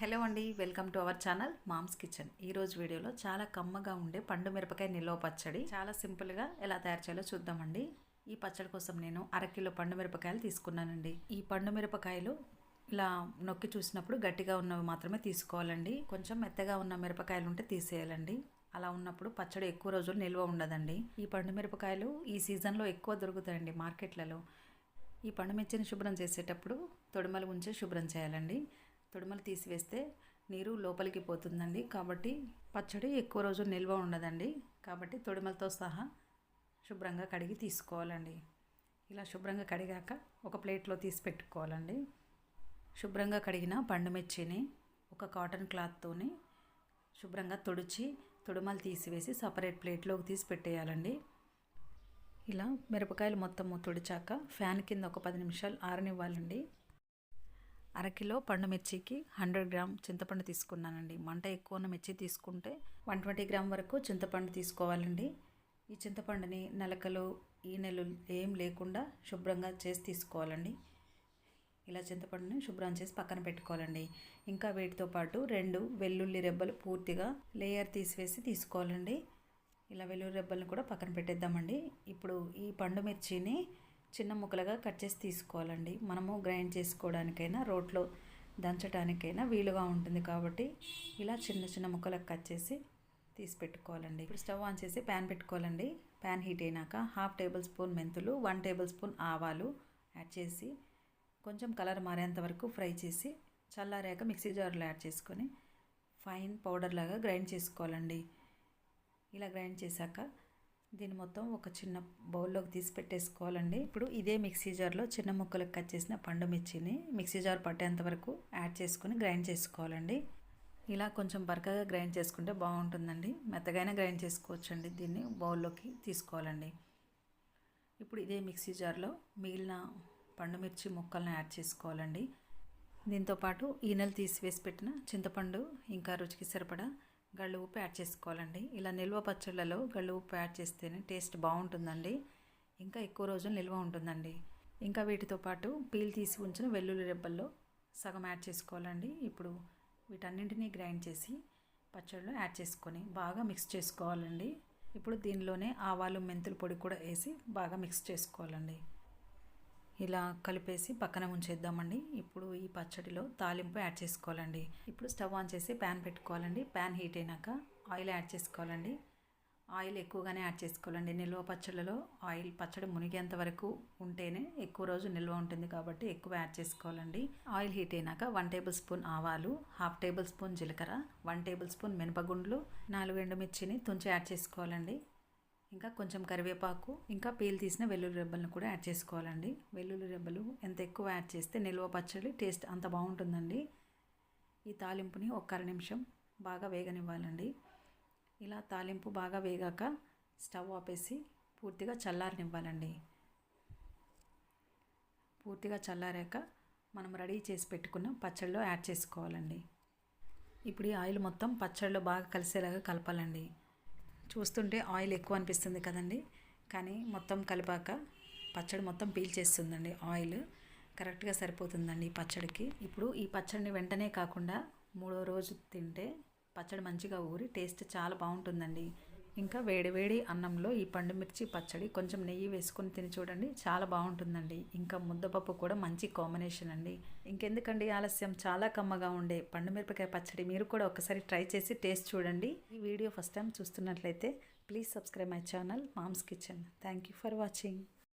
Hello అండి welcome to our channel moms kitchen. ఈరోజు వీడియోలో చాలా కమ్మగా ఉండే పండు మిరపకాయ నిల్వ పచ్చడి. చాలా సింపుల్గా ఎలా తయారు చేయాలో చూద్దామండి. ఈ పచ్చడి కోసం నేను అరకిలో పండు మిరపకాయలు తీసుకున్నానండి. ఈ పండు మిరపకాయలు ఇలా నొక్కి చూసినప్పుడు గట్టిగా ఉన్నవి మాత్రమే తీసుకోవాలండి. కొంచెం మెత్తగా ఉన్న మిరపకాయలు ఉంటే తీసేయాలండి. అలా ఉన్నప్పుడు పచ్చడి ఎక్కువ రోజులు నిల్వ ఉండదండి. ఈ పండు మిరపకాయలు ఈ సీజన్లో ఎక్కువ దొరుకుతాయండి మార్కెట్లలో. ఈ పండు మిర్చిని శుభ్రం చేసేటప్పుడు తొడిమలు ఉంచి శుభ్రం చేయాలండి. తొడిమలు తీసివేస్తే నీరు లోపలికి పోతుందండి. కాబట్టి పచ్చడి ఎక్కువ రోజులు నిల్వ ఉండదండి. కాబట్టి తొడిమలతో సహా శుభ్రంగా కడిగి తీసుకోవాలండి. ఇలా శుభ్రంగా కడిగాక ఒక ప్లేట్లో తీసి పెట్టుకోవాలండి. శుభ్రంగా కడిగిన పండు మిర్చిని ఒక కాటన్ క్లాత్తోని శుభ్రంగా తుడిచి తొడుమలు తీసివేసి సపరేట్ ప్లేట్లోకి తీసి పెట్టేయాలండి. ఇలా మిరపకాయలు మొత్తము తుడిచాక ఫ్యాన్ కింద ఒక పది నిమిషాలు ఆరనివ్వాలండి. అరకిలో పండు మిర్చికి హండ్రెడ్ గ్రామ్ చింతపండు తీసుకున్నానండి. మంట ఎక్కువ ఉన్న మిర్చి తీసుకుంటే వన్ ట్వంటీ గ్రామ్ వరకు చింతపండు తీసుకోవాలండి. ఈ చింతపండుని నలకలు ఈనెలు ఏం లేకుండా శుభ్రంగా చేసి తీసుకోవాలండి. ఇలా చింతపండుని శుభ్రం చేసి పక్కన పెట్టుకోవాలండి. ఇంకా వీటితో పాటు రెండు వెల్లుల్లి రెబ్బలు పూర్తిగా లేయర్ తీసివేసి తీసుకోవాలండి. ఇలా వెల్లుల్లి రెబ్బలను కూడా పక్కన పెట్టేద్దామండి. ఇప్పుడు ఈ పండు మిర్చిని చిన్న ముక్కలుగా కట్ చేసి తీసుకోవాలండి. మనము గ్రైండ్ చేసుకోవడానికైనా రోట్లో దంచడానికైనా వీలుగా ఉంటుంది కాబట్టి ఇలా చిన్న చిన్న ముక్కలకు కట్ చేసి తీసి పెట్టుకోవాలండి. ఇప్పుడు స్టవ్ ఆన్ చేసి ప్యాన్ పెట్టుకోవాలండి. ప్యాన్ హీట్ అయినాక హాఫ్ టేబుల్ స్పూన్ మెంతులు వన్ టేబుల్ స్పూన్ ఆవాలు యాడ్ చేసి కొంచెం కలర్ మారేంత వరకు ఫ్రై చేసి చల్లారాక మిక్సీ జార్లో యాడ్ చేసుకొని ఫైన్ పౌడర్ లాగా గ్రైండ్ చేసుకోవాలండి. ఇలా గ్రైండ్ చేశాక దీన్ని మొత్తం ఒక చిన్న బౌల్లోకి తీసి పెట్టేసుకోవాలండి. ఇప్పుడు ఇదే మిక్సీ జార్లో చిన్న ముక్కలకు కట్ చేసిన పండు మిర్చిని మిక్సీ జార్ పట్టేంత వరకు యాడ్ చేసుకొని గ్రైండ్ చేసుకోవాలండి. ఇలా కొంచెం బరకగా గ్రైండ్ చేసుకుంటే బాగుంటుందండి. మెత్తగైనా గ్రైండ్ చేసుకోవచ్చండి దీన్ని బౌల్లోకి తీసుకోవాలండి. ఇప్పుడు ఇదే మిక్సీ జార్లో మిగిలిన పండు మిర్చి ముక్కలను యాడ్ చేసుకోవాలండి. దీంతోపాటు ఈనెలు తీసివేసి పెట్టిన చింతపండు ఇంకా రుచికి సరిపడా గళ్ళు ఉప్పు యాడ్ చేసుకోవాలండి. ఇలా నిల్వ పచ్చళ్ళలో గళ్ళు ఉప్పు యాడ్ చేస్తేనే టేస్ట్ బాగుంటుందండి. ఇంకా ఎక్కువ రోజులు నిల్వ ఉంటుందండి. ఇంకా వీటితో పాటు పీల్ తీసి ఉంచిన వెల్లుల్లి రెబ్బల్లో సగం యాడ్ చేసుకోవాలండి. ఇప్పుడు వీటన్నింటినీ గ్రైండ్ చేసి పచ్చళ్ళు యాడ్ చేసుకొని బాగా మిక్స్ చేసుకోవాలండి. ఇప్పుడు దీనిలోనే ఆవాలు మెంతుల పొడి కూడా వేసి బాగా మిక్స్ చేసుకోవాలండి. ఇలా కలిపేసి పక్కన ఉంచేద్దామండి ఇప్పుడు ఈ పచ్చడిలో తాలింపు యాడ్ చేసుకోవాలండి. ఇప్పుడు స్టవ్ ఆన్ చేసి ప్యాన్ పెట్టుకోవాలండి. ప్యాన్ హీట్ అయినాక ఆయిల్ యాడ్ చేసుకోవాలండి. ఆయిల్ ఎక్కువగానే యాడ్ చేసుకోవాలండి. నిల్వ పచ్చళ్ళలో ఆయిల్ పచ్చడి మునిగేంత వరకు ఉంటేనే ఎక్కువ రోజు నిల్వ ఉంటుంది కాబట్టి ఎక్కువ యాడ్ చేసుకోవాలండి. ఆయిల్ హీట్ అయినాక వన్ టేబుల్ స్పూన్ ఆవాలు హాఫ్ టేబుల్ స్పూన్ జీలకర్ర వన్ టేబుల్ స్పూన్ మినపగుండ్లు నాలుగు ఎండుమిర్చిని తుంచి యాడ్ చేసుకోవాలండి. ఇంకా కొంచెం కరివేపాకు ఇంకా పీల్ తీసిన వెల్లుల్లి రెబ్బలను కూడా యాడ్ చేసుకోవాలండి. వెల్లుల్లి రెబ్బలు ఎంత ఎక్కువ యాడ్ చేస్తే నిల్వ పచ్చడి టేస్ట్ అంత బాగుంటుందండి. ఈ తాలింపుని ఒక అర నిమిషం బాగా వేగనివ్వాలండి. ఇలా తాలింపు బాగా వేగాక స్టవ్ ఆపేసి పూర్తిగా చల్లారనివ్వాలండి. పూర్తిగా చల్లారాక మనం రెడీ చేసి పెట్టుకున్న పచ్చడిలో యాడ్ చేసుకోవాలండి. ఇప్పుడు ఈ ఆయిల్ మొత్తం పచ్చడిలో బాగా కలిసేలాగా కలపాలండి. చూస్తుంటే ఆయిల్ ఎక్కువ అనిపిస్తుంది కదండి. కానీ మొత్తం కలిపాక పచ్చడి మొత్తం పీల్చేస్తుందండి ఆయిల్. కరెక్ట్గా సరిపోతుందండి ఈ పచ్చడికి. ఇప్పుడు ఈ పచ్చడిని వెంటనే కాకుండా మూడో రోజు తింటే పచ్చడి మంచిగా ఊరి టేస్ట్ చాలా బాగుంటుందండి. ఇంకా వేడి వేడి అన్నంలో ఈ పండు మిర్చి పచ్చడి కొంచెం నెయ్యి వేసుకొని తిని చూడండి. చాలా బాగుంటుందండి. ఇంకా ముద్దపప్పు కూడా మంచి కాంబినేషన్ అండి. ఇంకెందుకండి ఆలస్యం? చాలా కమ్మగా ఉండే పండు మిరపకాయ పచ్చడి మీరు కూడా ఒకసారి ట్రై చేసి టేస్ట్ చూడండి. ఈ వీడియో ఫస్ట్ టైం చూస్తున్నట్లయితే please subscribe my channel moms kitchen. Thank you for watching